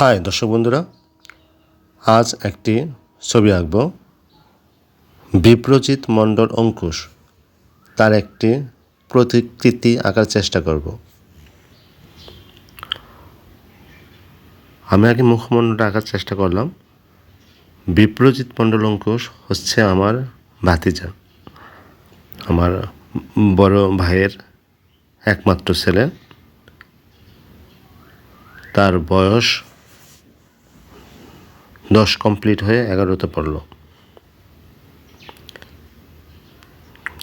High, দর্শক বন্ধুরা, আজ একটি ছবি আঁকব। বিপ্রজিৎ মণ্ডল অঙ্কুশ তার একটি প্রতিকৃতি আঁকার চেষ্টা করব। আমি আগে মুখমণ্ডলটা আঁকার চেষ্টা করলাম। বিপ্রজিৎ মণ্ডল অঙ্কুশ হচ্ছে আমার ভাতিজা, আমার বড় ভাইয়ের একমাত্র ছেলে। তার বয়স দশ কমপ্লিট হয়ে এগারোতে পড়ল।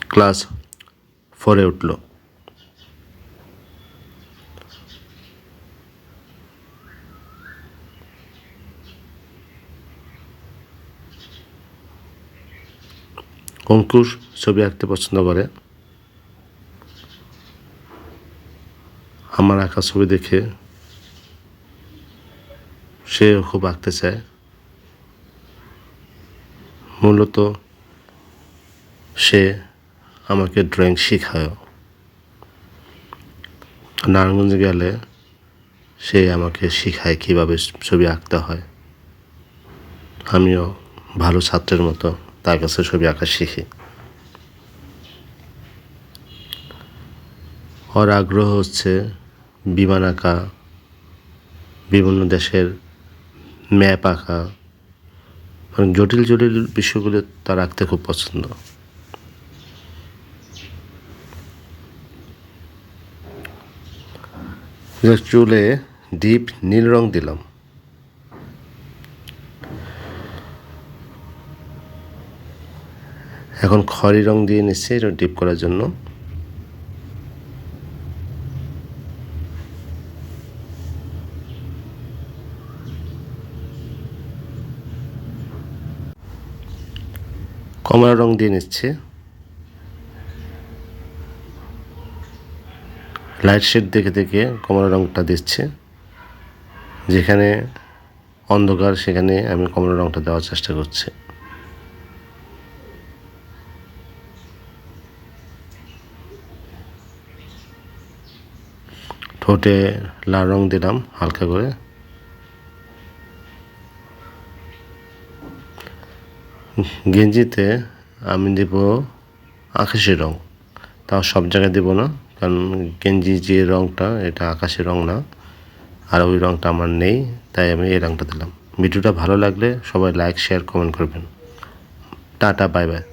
ক্লাস ফোরে উঠল। অঙ্কুশ ছবি আঁকতে পছন্দ করে? আমার আঁকা ছবি দেখে সেও খুব আঁকতে চায়। মূলত সে আমাকে ড্রয়িং শেখায়। নারায়ণগঞ্জে গেলে সে আমাকে শেখায় কীভাবে ছবি আঁকতে হয়। আমিও ভালো ছাত্রের মতো তার কাছে ছবি আঁকা শিখি। ওর আগ্রহ হচ্ছে বিমান আঁকা, বিভিন্ন দেশের ম্যাপ আঁকা মানে জটিল জটিল বিষয়গুলো তার আঁকতে খুব পছন্দ। চুলে ডিপ নীল রং দিলাম। এখন খড়ি রং দিয়ে নিচ্ছে, এটা ডিপ করার জন্য। কমলা রং দিয়ে নিচ্ছে। লাইট শেড দেখে দেখে কমলা রংটা দিচ্ছে। যেখানে অন্ধকার, সেখানে আমি কমলা রংটা দেওয়ার চেষ্টা করছি। ঠোঁটে লাল রং দিলাম হালকা করে। গেঞ্জিতে আমি দেব আকাশি রং। তাও সব জায়গায় দেবো না, কারণ গেঞ্জি যে রংটা, এটা আকাশি রং না। আর ওই রংটা আমার নেই, তাই আমি এই রংটা দিলাম। ভিডিওটা ভালো লাগলে সবাই লাইক শেয়ার কমেন্ট করবেন। Tata bye bye